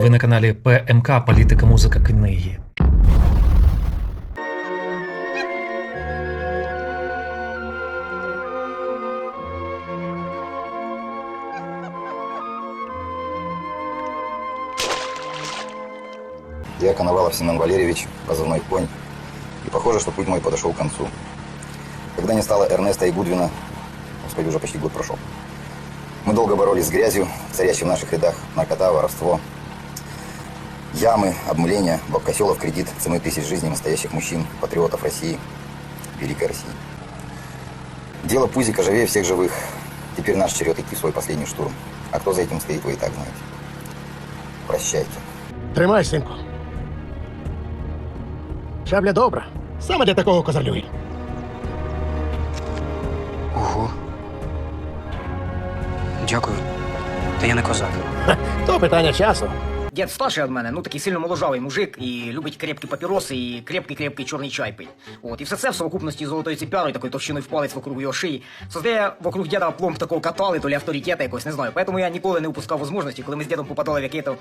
Ви на каналі ПМК Політика, музика, книги. Я Коновалов Семен Валерьевич, позывной «Конь». И похоже, что путь мой подошел к концу. Когда не стало Эрнеста и Гудвина, господи, уже почти год прошел. Мы долго боролись с грязью, царящей в наших рядах, наркота, воровство. Ямы, обмыления, бабкоселов, кредит, ценой тысяч жизней настоящих мужчин, патриотов России, Великой России. Дело Пузика живее всех живых. Теперь наш черед идти в свой последний штурм. А кто за этим стоит, вы и так знаете. Прощайте. Тримай, синку. Шабля добра. Саме для такого козарлюй. Ого. Дякую. Та я не козак. То питання часу. Дід старший від мене, ну такий сильно моложавий мужик і любить крепкі папіроси і крепкий-крепкий чорний чай пить. От, і все це в совокупності з золотою такою товщиною в палець вокруг його шиї, создає вокруг діда пломб такого катали, то ли авторитета якось, не знаю. Поэтому я ніколи не упускав можливості, коли ми з дідом попадали в який-то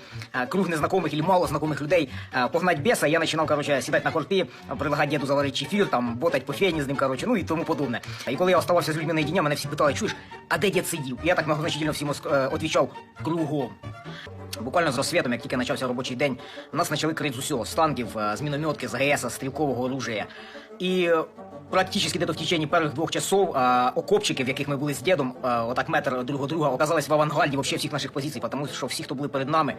круг незнакомих или мало знакомих людей, погнать беса, я починав, короче, сідати на корти, предлагати діду заварити чефір, там, ботать по фені з ним, короче, ну і тому подобне. І коли я оставався з людьми наєдиня, мене всі питали, чуєш, а де дід сидів? Я так многозначительно всім е, відповідав, кругом. Буквально з розсвітом, як тільки почався робочий день, нас почали крити з усього, з танків, е, з мінометки, з ГС, стрілкового оружия. І практично десь в течение перших двох часов е, окопчики, в яких ми були з дідом, е, отак метр друг друга, оказались в авангарді вообще всіх наших позицій, тому що всі, хто були перед нами,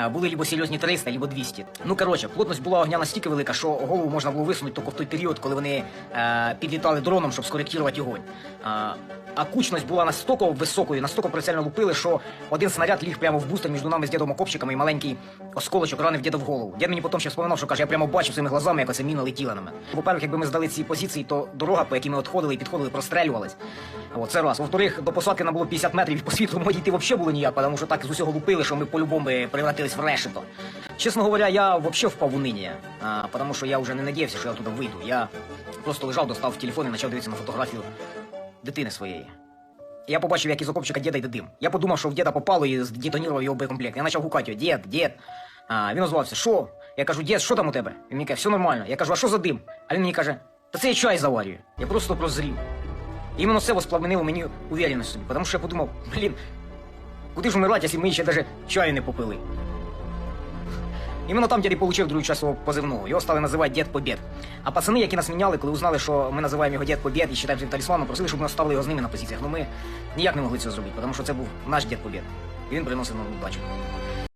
е, були либо серйозні 300, либо 200. Ну, коротше, плотність була огня настільки велика, що голову можна було висунути тільки в той період, коли вони е, підлітали дроном, щоб скоректувати огонь. Е, а кучність була настільки високою, настільки прицельно лупили, що один снаряд ліг прямо в бустер між нами з дідом окопчиками і маленький осколочок ранив діда в голову. Дід мені потім ще вспоминав, що каже, я прямо бачив своїми глазами, як оця міна летіла на мене. По-перше, якби ми здали ці позиції, то дорога, по якій ми відходили і підходили, прострелювалась. От раз. Во-вторых, до посадки нам було 50 метрів, і по світлу моді йти взагалі було ніяк, тому що так з усього лупили, що ми по-любому превратились в решето. Чесно говоря, я взагалі впав в уныние, тому що я вже не надіявся, що я туди вийду. Я просто лежав, достав телефон і почав дивитися на фотографію дитини своєї. Я побачив, як із окопчика діда йде дим. Я подумав, що в діда попало і здетонував його боєкомплект. Я почав гукати його, дід, дід. А, він озвався, що? Я кажу, дід, що там у тебе? Він мені каже, все нормально. Я кажу, а що за дим? А він мені каже, та це я чай заварюю. Я просто прозрів. Іменно це воспламенило мені уверенність собі, тому що я подумав, блін, куди ж вмирати, якщо ми ще навіть чаю не попили. Іменно там дядь і получив другу часть свого позивного. Його стали називати Дід Побєд. А пацани, які нас міняли, коли узнали, що ми називаємо його Дід Побєд і цим талісманом, просили, щоб ми оставили його з ними на позиціях. Ну ми ніяк не могли цього зробити, тому що це був наш Дід Побєд. І він приносив нам удачу.